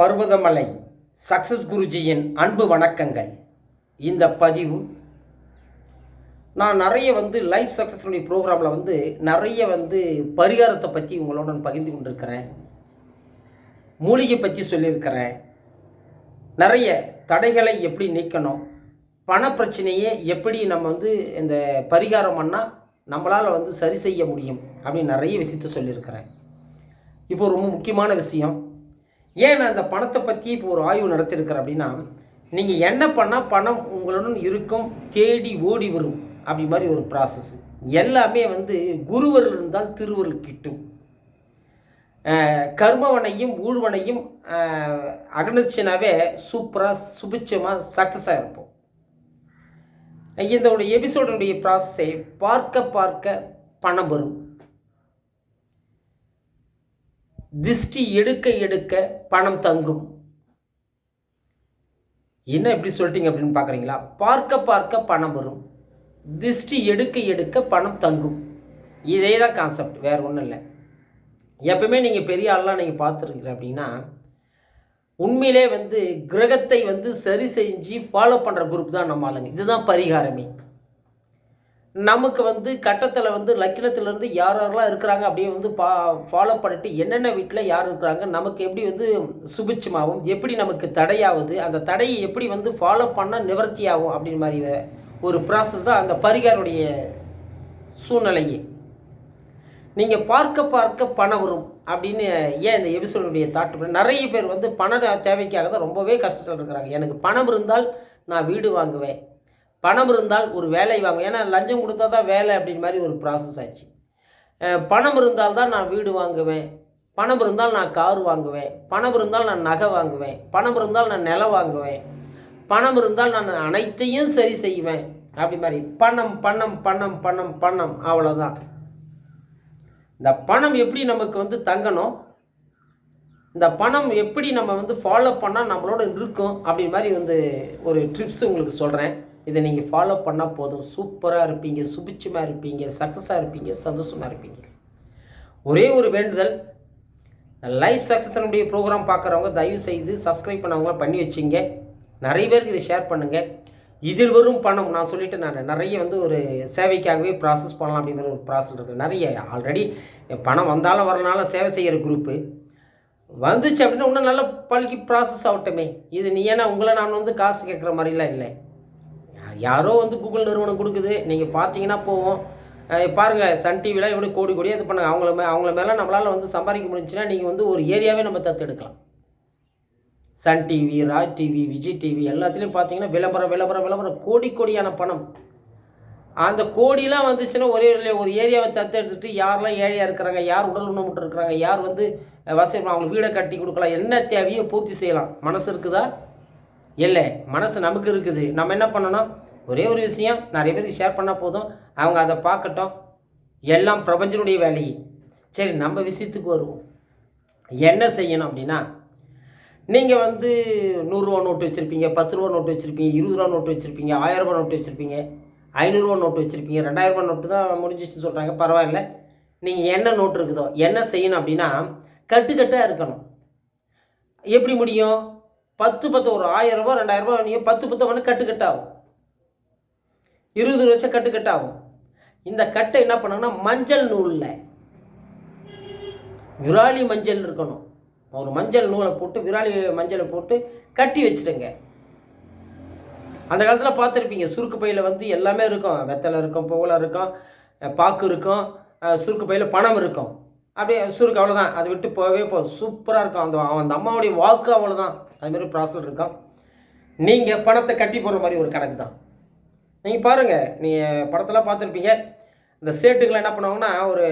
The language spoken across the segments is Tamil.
பர்வதமலை சக்சஸ் குருஜியின் அன்பு வணக்கங்கள். இந்த பதிவு நான் நிறைய வந்து லைஃப் சக்ஸஸ்ஃபுல்லி ப்ரோக்ராமில் வந்து நிறைய வந்து பரிகாரத்தை பற்றி உங்களோட பகிர்ந்து கொண்டிருக்கிறேன். மூலிகை பற்றி சொல்லியிருக்கிறேன். நிறைய தடைகளை எப்படி நீக்கணும் பண பிரச்சனையை எப்படி நம்ம வந்து இந்த பரிகாரம் பண்ணால் நம்மளால் வந்து சரி செய்ய முடியும் அப்படின்னு நிறைய விஷயத்த சொல்லியிருக்கிறேன். இப்போ ரொம்ப முக்கியமான விஷயம் ஏன் நான் அந்த பணத்தை பற்றி இப்போ ஒரு ஆய்வு நடத்திருக்கிறேன் அப்படின்னா நீங்கள் என்ன பண்ணால் பணம் உங்களுடன் இருக்கும் தேடி ஓடி வரும் அப்படி மாதிரி ஒரு ப்ராசஸ் எல்லாமே வந்து குருவர் இருந்தால் திருவருள் கிட்டும். கர்மவனையும் ஊழ்வனையும் அஹ், அகனிச்சுனாவே சூப்பராக சுபிச்சமாக சக்ஸஸாக இருப்போம். இந்த எபிசோடனுடைய ப்ராசஸை பார்க்க பார்க்க பணம் வரும். திஷ்டி எடுக்க எடுக்க பணம் தங்கும். என்ன எப்படி சொல்லிட்டீங்க அப்படின்னு பார்க்குறீங்களா? பார்க்க பார்க்க பணம் வரும். திஷ்டி எடுக்க எடுக்க பணம் தங்கும். இதே தான் கான்செப்ட் வேறு ஒன்றும் இல்லை. எப்பவுமே நீங்கள் பெரிய ஆள்லாம் நீங்கள் பார்த்துருக்கீங்க அப்படின்னா உண்மையிலே வந்து கிரகத்தை வந்து சரி செஞ்சு ஃபாலோ பண்ணுற குரூப் தான் நம்ம ஆளுங்க. இதுதான் பரிகாரமே. நமக்கு வந்து கட்டத்தில் வந்து லக்கினத்துலேருந்து யார் யாரெல்லாம் இருக்கிறாங்க அப்படியே வந்து பா ஃபாலோ பண்ணிட்டு என்னென்ன வீட்டில் யார் இருக்கிறாங்க நமக்கு எப்படி வந்து சுபிட்சமாகும் எப்படி நமக்கு தடையாகுது அந்த தடையை எப்படி வந்து ஃபாலோ பண்ணால் நிவர்த்தி ஆகும் அப்படின்னு மாதிரி ஒரு ப்ராசஸ் தான் அந்த பரிகாருடைய சூழ்நிலையே. நீங்கள் பார்க்க பார்க்க பணம் வரும் அப்படின்னு ஏன் இந்த எபிசோடுடைய தாட்டு நிறைய பேர் வந்து பண தேவைக்காக தான் ரொம்பவே கஷ்டத்தில் இருக்கிறாங்க. எனக்கு பணம் இருந்தால் நான் வீடு வாங்குவேன். பணம் இருந்தால் ஒரு வேலை வாங்குவேன் ஏன்னா லஞ்சம் கொடுத்தா தான் வேலை அப்படின்னு மாதிரி ஒரு ப்ராசஸ் ஆச்சு. பணம் இருந்தால் தான் நான் வீடு வாங்குவேன். பணம் இருந்தால் நான் கார் வாங்குவேன். பணம் இருந்தால் நான் நகை வாங்குவேன். பணம் இருந்தால் நான் நிலம் வாங்குவேன். பணம் இருந்தால் நான் அனைத்தையும் சரி செய்வேன். அப்படி மாதிரி பணம் பணம் பணம் பணம் பணம் அவ்வளோதான் இந்த பணம் எப்படி நமக்கு வந்து தங்கணும்? இந்த பணம் எப்படி நம்ம வந்து ஃபாலோ பண்ணால் நம்மளோட இருக்கும் அப்படி மாதிரி வந்து ஒரு ட்ரிப்ஸ் உங்களுக்கு சொல்கிறேன் இதை நீங்கள் ஃபாலோ பண்ணால் போதும். சூப்பராக இருப்பீங்க சுபிச்சமாக இருப்பீங்க சக்ஸஸாக இருப்பீங்க சந்தோஷமாக இருப்பீங்க. ஒரே ஒரு வேண்டுதல் லைஃப் சக்ஸஸனுடைய ப்ரோக்ராம் பார்க்குறவங்க தயவு செய்து சப்ஸ்கிரைப் பண்ணவங்க பண்ணி வச்சிங்க. நிறைய பேருக்கு இதை ஷேர் பண்ணுங்கள் இதில் வரும் பணம் நான் சொல்லிட்டு நான் நிறைய வந்து ஒரு சேவைக்காகவே ப்ராசஸ் பண்ணலாம் அப்படிங்கிற ஒரு ப்ராசஸ் இருக்குது நிறைய ஆல்ரெடி பணம் வந்தாலும் வரனால சேவை செய்கிற குரூப்பு வந்துச்சு அப்படின்னா இன்னும் நல்லா பழகி ப்ராசஸ் ஆகட்டுமே. இது நீ ஏன்னா உங்களை நான் வந்து காசு கேட்குற மாதிரிலாம் இல்லை. யாரோ வந்து கூகுள் நிறுவனம் கொடுக்குது. நீங்கள் பார்த்தீங்கன்னா போவோம். பாருங்கள் சன் டிவிலாம் எப்படி கோடி கோடியாக இது பண்ணுங்க. அவங்கள மே அவங்கள மேலே நம்மளால் வந்து சம்பாதிக்க முடிஞ்சுன்னா நீங்கள் வந்து ஒரு ஏரியாவே நம்ம தத்தெடுக்கலாம் Sun TV Raj TV Vijay TV எல்லாத்துலேயும் பார்த்தீங்கன்னா விளம்பரம் விளம்பரம் விளம்பரம். கோடி கோடியான பணம். அந்த கோடிலாம் வந்துச்சுன்னா ஒரே ஒரு- ஏரியாவை தத்தெடுத்துட்டு யாரெல்லாம் ஏழையாக இருக்கிறாங்க யார் உடல் உணவுட்டு இருக்கிறாங்க யார் வந்து வசதி அவங்களுக்கு வீடை கட்டி கொடுக்கலாம் என்ன தேவையோ பூர்த்தி செய்யலாம். மனசு இருக்குதா? இல்லை. மனசு நமக்கு இருக்குது. நம்ம என்ன பண்ணணும்? ஒரே ஒரு விஷயம் நிறைய பேருக்கு ஷேர் பண்ணால் போதும். அவங்க அதை பார்க்கட்டும். எல்லாம் பிரபஞ்சனுடைய வேலையை சரி நம்ம விஷயத்துக்கு வருவோம். என்ன செய்யணும் அப்படின்னா நீங்கள் வந்து நூறுரூவா நோட்டு வச்சுருப்பீங்க பத்து ரூபா நோட்டு வச்சுருப்பீங்க இருபது ரூபா நோட்டு வச்சுருப்பீங்க ஆயிரரூபா நோட்டு வச்சுருப்பீங்க ஐநூறுரூவா நோட்டு வச்சுருப்பீங்க ரெண்டாயிரரூபா நோட்டு தான் முடிஞ்சிச்சுன்னு சொல்கிறாங்க பரவாயில்ல. நீங்கள் என்ன நோட்டு இருக்குதோ என்ன செய்யணும் அப்படின்னா கட்டுக்கட்டாக இருக்கணும். எப்படி முடியும்? பத்து பத்து ஒரு ஆயிரம் ரூபா நீங்கள் பத்து பத்து ஒன்று கட்டுக்கட்டாகும் இருபது வருஷம் கட்டு கட்டாகும். இந்த கட்டை என்ன பண்ணணும்னா மஞ்சள் நூலில். விராலி மஞ்சள் இருக்கணும். ஒரு மஞ்சள் நூலை போட்டு விராலி மஞ்சளை போட்டு கட்டி வச்சுடுங்க. அந்த காலத்தில் பார்த்துருப்பீங்க சுருக்கு பையில் வந்து எல்லாமே இருக்கும். வெத்தலை இருக்கும் புகழை இருக்கும் பாக்கு இருக்கும் சுருக்கு பையில் பணம் இருக்கும். அப்படியே சுருக்கு அவ்வளோதான் அதை விட்டு போகவே போ சூப்பராக இருக்கும். அந்த அந்த அம்மாவுடைய வாக்கு அவ்வளோதான் அதுமாரி ப்ராசஸ் இருக்கும். நீங்கள் பணத்தை கட்டி போடுற மாதிரி ஒரு கணக்கு தான். நீங்கள் பாருங்கள் நீங்கள் படத்தெல்லாம் பார்த்துருப்பீங்க. இந்த சேட்டுக்கெலாம் என்ன பண்ணுவாங்கன்னா ஒரு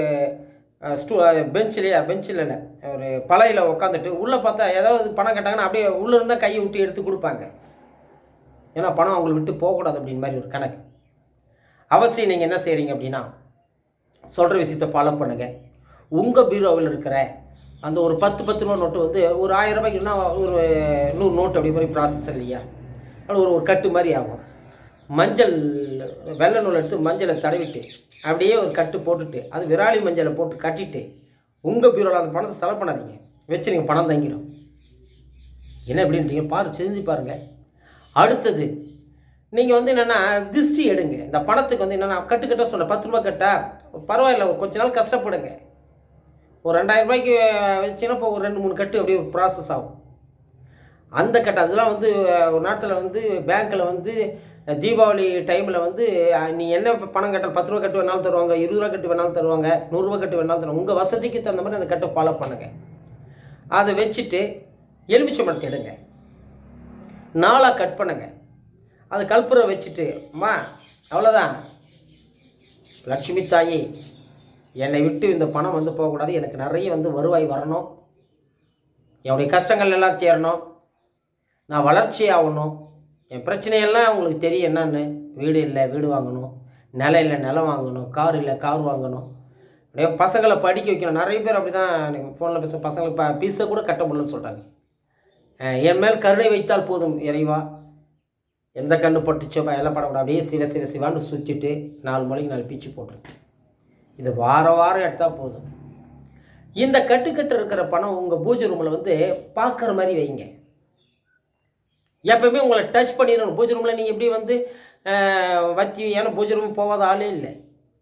ஸ்டூ ஸ்டூ பெஞ்சிலையா பெஞ்சில் ஒரு பழையில் உட்காந்துட்டு உள்ளே பார்த்தா ஏதாவது பணம் கேட்டாங்கன்னா அப்படியே உள்ளே இருந்தால் கையை விட்டு எடுத்து கொடுப்பாங்க. ஏன்னா பணம் அவங்களை விட்டு போகக்கூடாது அப்படின் மாதிரி ஒரு கணக்கு. அவசியம் நீங்கள் என்ன செய்கிறீங்க அப்படின்னா சொல்கிற விஷயத்தை ஃபாலோ பண்ணுங்கள் உங்கள் பீரோவில் இருக்கிற அந்த ஒரு பத்து பத்து ரூபா நோட்டு வந்து ஒரு ஆயிரம் ரூபாய்க்குன்னா ஒரு நூறு நோட்டு அப்படி மாதிரி ப்ராசஸ் இல்லையா? அது ஒரு ஒரு கட்டு மாதிரி ஆகும். மஞ்சள் வெள்ளை நூல் எடுத்து மஞ்சளை தடவிட்டு அப்படியே ஒரு கட்டு போட்டுட்டு அது விராலி மஞ்சளை போட்டு கட்டிட்டு உங்கள் பீரோவில் அந்த பணத்தை செலவு பண்ணாதீங்க. வச்சு நீங்கள் பணம் தங்கிடும். என்ன எப்படின்றீங்க பாரு செஞ்சு பாருங்கள் அடுத்தது நீங்கள் வந்து என்னென்னா திருஷ்டி எடுங்க. இந்த பணத்துக்கு வந்து என்னென்னா கட்டுக்கட்டாக சொன்ன பத்து ரூபா கட்டா பரவாயில்ல கொஞ்ச நாள் கஷ்டப்படுங்க. ஒரு ரெண்டாயிரம் ரூபாய்க்கு வச்சுன்னா இப்போ ஒரு ரெண்டு மூணு கட்டு அப்படியே ப்ராசஸ் ஆகும். அந்த கட்டம் அதெல்லாம் வந்து ஒரு நேரத்தில் வந்து பேங்க்கில் வந்து தீபாவளி டைமில் வந்து நீ என்ன பணம் கட்ட பத்து ரூபா கட்டு வேணாலும் தருவாங்க இருபது ரூபா கட்டு வேணாலும் தருவாங்க நூறுரூவா கட்டு வேணாலும் தருவாங்க உங்கள் வசதிக்கு தகுந்த மாதிரி அந்த கட்டை ஃபாலோ பண்ணுங்கள் அதை வச்சுட்டு எலுமிச்சை மரத்தை எடுங்க. நாளாக கட் பண்ணுங்க. அது கற்பூரை வச்சுட்டு அம்மா அவ்வளோதான் லட்சுமி தாயி என்னை விட்டு இந்த பணம் வந்து போகக்கூடாது. எனக்கு நிறைய வந்து வருவாய் வரணும். என்னுடைய கஷ்டங்கள் எல்லாம் தேரணும். நான் வளர்ச்சி ஆகணும் என் பிரச்சனையெல்லாம் உங்களுக்கு தெரியும் என்னன்னு. வீடு இல்லை வீடு வாங்கணும். நிலம் இல்லை நிலம் வாங்கணும். கார் இல்லை கார் வாங்கணும். அப்படியே பசங்களை படிக்க வைக்கணும். நிறைய பேர் அப்படி தான் எனக்கு ஃபோனில் பேச பசங்களுக்கு ப பீஸை கூட கட்ட முடியலன்னு சொல்கிறாங்க என் மேல் கருணை வைத்தால் போதும் இறைவா. எந்த கண்ணு பட்டுச்சோ எல்லாம் படக்கூடாது. அப்படியே சிவ சிவ சிவான்னு சுற்றிட்டு நாலு மணிக்கு நாலு பீச்சு போட்டுருக்கு இது வார வாரம் எடுத்தால் போதும். இந்த கட்டுக்கட்டு இருக்கிற பணம் உங்கள் பூஜை ரூமில் வந்து பார்க்குற மாதிரி வைங்க. எப்பவுமே உங்களை டச் பண்ணிடணும். பூஜை ரூமில் நீங்கள் எப்படி வந்து வச்சி வச்சு ஏன்னா பூஜை ரூம் போகாத ஆளே இல்லை.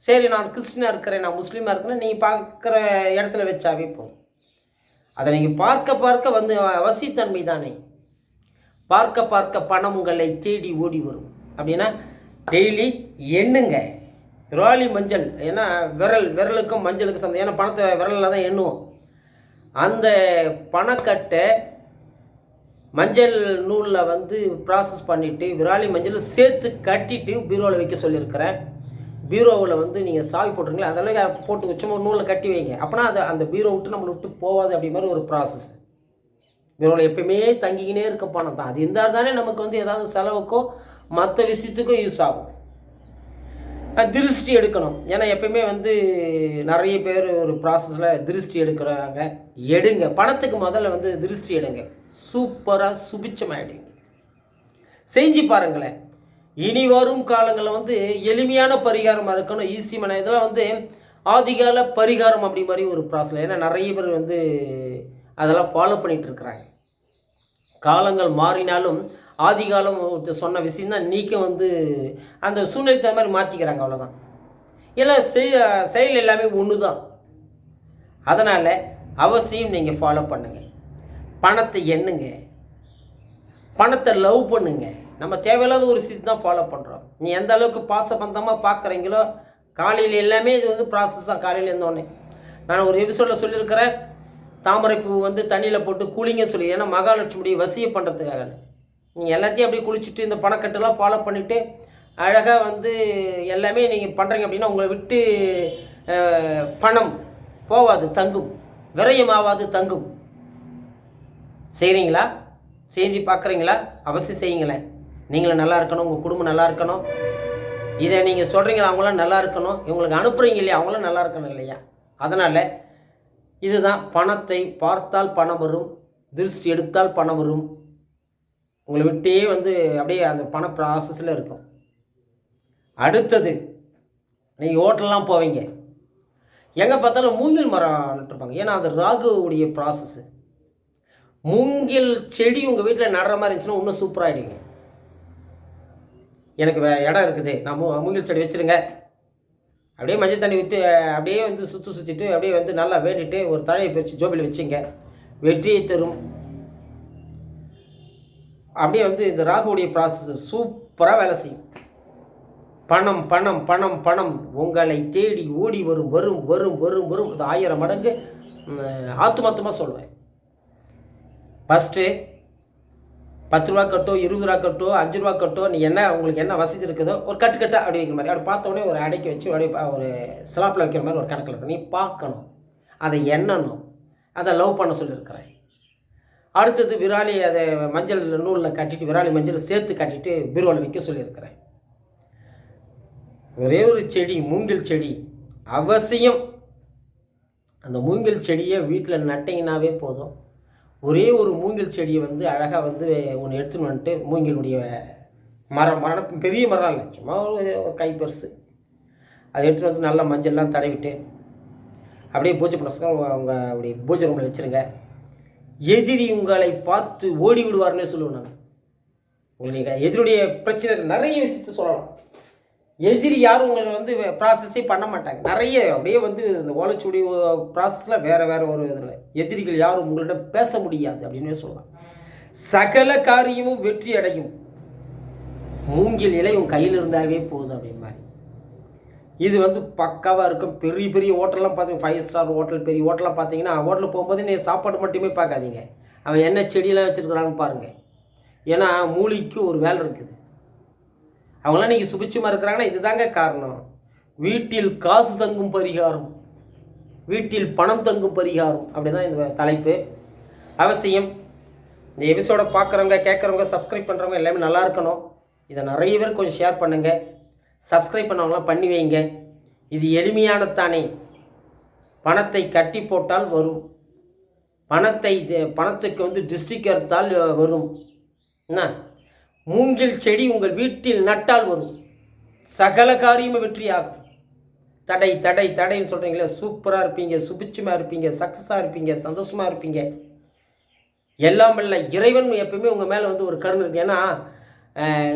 சரி நான் கிறிஸ்டினாக இருக்கிறேன் நான் முஸ்லீமாக இருக்கிறேன் நீங்கள் பார்க்குற இடத்துல வச்சாவே போதும். அதை நீங்கள் பார்க்க பார்க்க வந்து வசித்தன்மை தானே. பார்க்க பார்க்க பணம் உங்களை தேடி ஓடி வரும். அப்படின்னா டெய்லி எண்ணுங்க. விராலி மஞ்சள் ஏன்னா விரல் விரலுக்கும் மஞ்சளுக்கும் சந்தை. ஏன்னா பணத்தை விரலில் தான் எண்ணுவோம். அந்த பணக்கட்டை மஞ்சள் நூலில் வந்து ப்ராசஸ் பண்ணிவிட்டு விராலி மஞ்சள் சேர்த்து கட்டிட்டு பீரோவில் வைக்க சொல்லியிருக்கிறேன். பீரோவில் வந்து நீங்கள் சாவி போட்டுருங்களா அதெல்லாம் போட்டு சும்மா நூலில் கட்டி வைங்க. அப்போனா அது அந்த பீரோ விட்டு நம்மளை விட்டு போகாது அப்படி மாதிரி ஒரு ப்ராசஸ் பீரோவில் எப்பயுமே தங்கிக்கினே இருக்க பணம் தான். அது இருந்தால் தானே நமக்கு வந்து ஏதாவது செலவுக்கோ மற்ற விஷயத்துக்கும் யூஸ் ஆகும். திருஷ்டி எடுக்கணும். ஏன்னா எப்பயுமே வந்து நிறைய பேர் ஒரு ப்ராசஸில் திருஷ்டி எடுக்கிறாங்க. எடுங்க. பணத்துக்கு முதல்ல வந்து திருஷ்டி எடுங்க. சூப்பராக சுபிச்சமாயிடும் செஞ்சு பாருங்களேன். இனி வரும் காலங்களில் வந்து எளிமையான பரிகாரமாக இருக்கணும். ஈஸி மன இதெல்லாம் வந்து ஆதிகால பரிகாரம் அப்படி மாதிரி ஒரு ப்ராசஸ் ஏன்னா நிறைய பேர் வந்து அதெல்லாம் ஃபாலோ பண்ணிகிட்டு இருக்கிறாங்க. காலங்கள் மாறினாலும் ஆதிகாலம் ஒருத்தர் சொன்ன விஷயம் தான் நீக்கம் வந்து அந்த சூழ்நிலை தகுந்த மாதிரி மாற்றிக்கிறாங்க அவ்வளோதான் எல்லாம் செய் செயல் எல்லாமே ஒன்று தான் அதனால் அவசியம் நீங்கள் ஃபாலோ பண்ணுங்கள் பணத்தை எண்ணுங்க. பணத்தை லவ் பண்ணுங்க. நம்ம தேவையில்லாத ஒரு விஷயத்தை தான் ஃபாலோ பண்ணுறோம் நீ எந்த அளவுக்கு பாசபந்தமாக பார்க்குறீங்களோ காலையில் எல்லாமே இது வந்து ப்ராசஸ் தான் காலையில் இருந்தோடனே நான் ஒரு எபிசோடில் சொல்லியிருக்கிறேன். தாமரைப்பூ வந்து தண்ணியில் போட்டு குளிங்க சொல்லி ஏன்னா மகாலட்சுமியை வசிய பண்ணுறதுக்காக நீங்கள் எல்லாத்தையும் அப்படியே குளிச்சுட்டு இந்த பணக்கட்டெல்லாம் ஃபாலோ பண்ணிவிட்டு அழகாக வந்து எல்லாமே நீங்கள் பண்ணுறீங்க அப்படின்னா உங்களை விட்டு பணம் போவாது தங்கும். விரயம் ஆகாது தங்கும். செய்கிறீங்களா செஞ்சு பார்க்குறீங்களா அவசியம் செய்யுங்களேன். நீங்களும் நல்லா இருக்கணும் உங்கள் குடும்பம் நல்லா இருக்கணும். இதை நீங்கள் சொல்கிறீங்களா அவங்களாம் நல்லா இருக்கணும். இவங்களுக்கு அனுப்புகிறீங்க இல்லையா? அவங்களும் நல்லா இருக்கணும் இல்லையா? அதனால் இதுதான் பணத்தை பார்த்தால் பணம் வரும் திருஷ்டி எடுத்தால் பணம் வரும். உங்களை விட்டே வந்து அப்படியே அந்த பண ப்ராசஸில் இருக்கும். அடுத்தது நீங்கள் ஹோட்டல்லாம் போவீங்க. எங்கே பார்த்தாலும் மூங்கில் மரம் நட்டுருப்பாங்க. ஏன்னா அது ராகுவுடைய ப்ராசஸ்ஸு மூங்கில் செடி உங்கள் வீட்டில் நடுற மாதிரி இருந்துச்சுன்னா இன்னும் சூப்பராகிடுங்க எனக்கு வே இடம் இருக்குது. நான் மூ மூங்கில் செடி வச்சுருங்க. அப்படியே மஞ்சள் தண்ணி ஊற்றி அப்படியே வந்து சுற்றி சுற்றிட்டு அப்படியே வந்து நல்லா வேண்டிட்டு ஒரு தழையை பிரித்து ஜோபியில் வச்சுங்க. வெற்றியை தரும். அப்படியே வந்து இந்த ராகுவுடைய ப்ராசஸ் சூப்பராக வேலை செய்யும். பணம் பணம் பணம் பணம். உங்களை தேடி ஓடி வரும் வரும் வரும் வரும் வரும். இது ஆயிரம் மடங்கு ஆத்துமாத்தமாக சொல்லுவேன் ஃபஸ்ட்டு பத்து ரூபா கட்டோ இருபது ரூபா கட்டோ அஞ்சு ரூபா கட்டோ நீ என்ன உங்களுக்கு என்ன வசதி இருக்குதோ ஒரு கட்டு கட்டாக அப்படி வைக்கிற மாதிரி. அப்படி பார்த்தோன்னே ஒரு அடைக்கி வச்சு அப்படியே ஒரு ஸ்லாப்பில் வைக்கிற மாதிரி ஒரு கணக்கில் இருக்கும். நீ பார்க்கணும். அதை எண்ணணும். அதை லவ் பண்ண சொல்லியிருக்கிறேன் அடுத்தது விராலி அதை மஞ்சள் நூலில் கட்டிட்டு விராலி மஞ்சள் சேர்த்து கட்டிட்டு பீரோவில் வைக்க சொல்லியிருக்கிறேன் ஒரே ஒரு செடி மூங்கில் செடி. அவசியம். அந்த மூங்கில் செடியை வீட்டில் நட்டிங்கனாவே போதும். ஒரே ஒரு மூங்கில் செடியை வந்து அழகாக வந்து ஒன்று எடுத்துன்னு வந்துட்டு மூங்கிலுடைய மரம் மரம் பெரிய மரம் இல்லை. சும்மா ஒரு கை பெருசு அதை எடுத்துன்னு வந்து நல்லா மஞ்சள்லாம் தடவிட்டு அப்படியே பூஜை பண்ண அவங்க அப்படி பூஜை ரூமில் வச்சுருங்க. எதிரி உங்களை பார்த்து ஓடி விடுவார்னே சொல்லுவேன் நான். உங்களுக்கு எதிரியுடைய பிரச்சனை நிறைய விஷயத்த சொல்லலாம். எதிரி யாரும் உங்களை வந்து ப்ராசஸே பண்ண மாட்டாங்க. நிறைய அப்படியே வந்து இந்த ஓலைச்சுடி ப்ராசஸில் வேறு வேறு ஒரு இதில் எதிரிகள் யாரும் உங்களிடம் பேச முடியாது அப்படின்னு சொல்லலாம் சகல காரியமும் வெற்றி அடையும். மூங்கில் இலை உன் கையில் இருந்தாவே போதும் அப்படிம்பாங்க இது வந்து பக்காவாக இருக்கும். பெரிய பெரிய ஹோட்டல்லாம் பார்த்தீங்க ஃபைவ் ஸ்டார் ஹோட்டல் பெரிய ஹோட்டலாம் பார்த்தீங்கன்னா ஹோட்டலில் போகும்போது நீங்கள் சாப்பாடு மட்டுமே பார்க்காதீங்க. அவன் என்ன செடியெல்லாம் வச்சுருக்கிறான்னு பாருங்கள் ஏன்னா மூலிக்கு ஒரு வேலை இருக்குது. அவங்களாம் நீங்கள் சுபிச்சமாக இருக்கிறாங்கன்னா இதுதாங்க காரணம். வீட்டில் காசு தங்கும் பரிகாரம். வீட்டில் பணம் தங்கும் பரிகாரம். அப்படி தான் இந்த தலைப்பு. அவசியம். இந்த எபிசோடை பார்க்குறவங்க கேட்குறவங்க சப்ஸ்கிரைப் பண்ணுறவங்க எல்லாமே நல்லா இருக்கணும். இதை நிறைய பேர் கொஞ்சம் ஷேர் பண்ணுங்கள் சப்ஸ்கிரைப் பண்ணவங்களாம் பண்ணி வைங்க. இது எளிமையானதானே. பணத்தை கட்டி போட்டால் வரும். பணத்தை இது- பணத்துக்கு வந்து டிஸ்ட்ரிக் எடுத்தால் வரும். என்ன? மூங்கில் செடி உங்கள் வீட்டில் நட்டால் வரும் சகல காரியமும் வெற்றியாகும். தடை தடை தடைன்னு சொல்கிறீங்களே சூப்பராக இருப்பீங்க சுபிட்சமாக இருப்பீங்க சக்ஸஸாக இருப்பீங்க சந்தோஷமாக இருப்பீங்க. எல்லாம் இல்லை இறைவன் எப்பயுமே உங்கள் மேலே வந்து ஒரு கருணை இருக்கு. ஏன்னா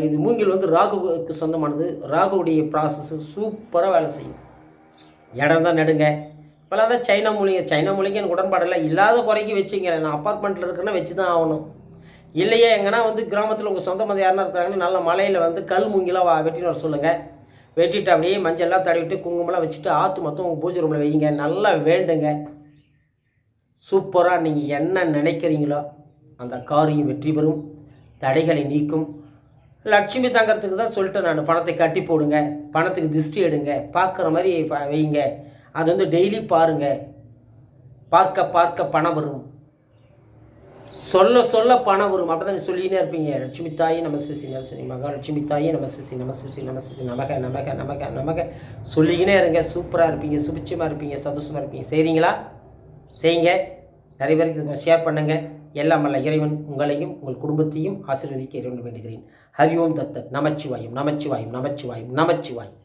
இது மூங்கில் வந்து ராகுவுக்கு சொந்தமானது. ராகுவுடைய ப்ராசஸ் சூப்பராக வேலை செய்யும். இடம் தான் நடுங்க. இப்போலாம் தான் சைனா மூலிகை. சைனா மூலிகை எனக்கு உடன்பாடில்லை இல்லாத குறைக்கு வச்சுங்க நான் அப்பார்ட்மெண்ட்டில் இருக்கேன்னா வச்சு தான் ஆகணும். இல்லையே எங்கன்னா வந்து கிராமத்தில் உங்கள் சொந்த மதம் யாருன்னா இருக்காங்கன்னா நல்ல மலையில் வந்து கல் மூங்கிலாம் வா வெட்டின்னு வர சொல்லுங்கள் வெட்டிட்டு அப்படியே மஞ்சள்லாம் தடவிட்டு குங்குமம்லாம் வச்சுட்டு ஆற்று மொத்தம் உங்கள் பூஜை ரூமில் வைங்க. நல்லா வேண்டுங்க. சூப்பராக நீங்கள் என்ன நினைக்கிறீங்களோ அந்த காரியம் வெற்றி பெறும். தடைகளை நீக்கும். லட்சுமி தங்கறதுக்கு தான் சொல்லிட்டேன் நான். பணத்தை கட்டி போடுங்க. பணத்துக்கு திருஷ்டி எடுங்க. பார்க்குற மாதிரி வைங்க. அது வந்து டெய்லி பாருங்கள் பார்க்க பார்க்க பணம் வரும். சொல்ல சொல்ல பணம் வரும். அப்படி தான் சொல்லினே இருப்பீங்க. லட்சுமி தாயி நம்ம சிசி நரசினி மகா லட்சுமி தாயி நம சிசி நம சிசி நம சிசி நமக நமக நமக நமக சொல்லிக்கினே இருங்க. சூப்பராக இருப்பீங்க. சுபிச்சமாக இருப்பீங்க. சந்தோஷமாக இருப்பீங்க. செய்கிறீங்களா செய்யுங்க. நிறைய பேருக்கு இதை ஷேர் பண்ணுங்கள் எல்லாம் அல்ல இறைவன் உங்களையும் உங்கள் குடும்பத்தையும் ஆசீர்வதிக்க இறைவன் வேண்டுகிறேன். ஹரி ஓம் தத்தத் நமச்சிவாயும் நமச்சிவாயும் நமச்சிவாயும் நமச்சிவாயும்.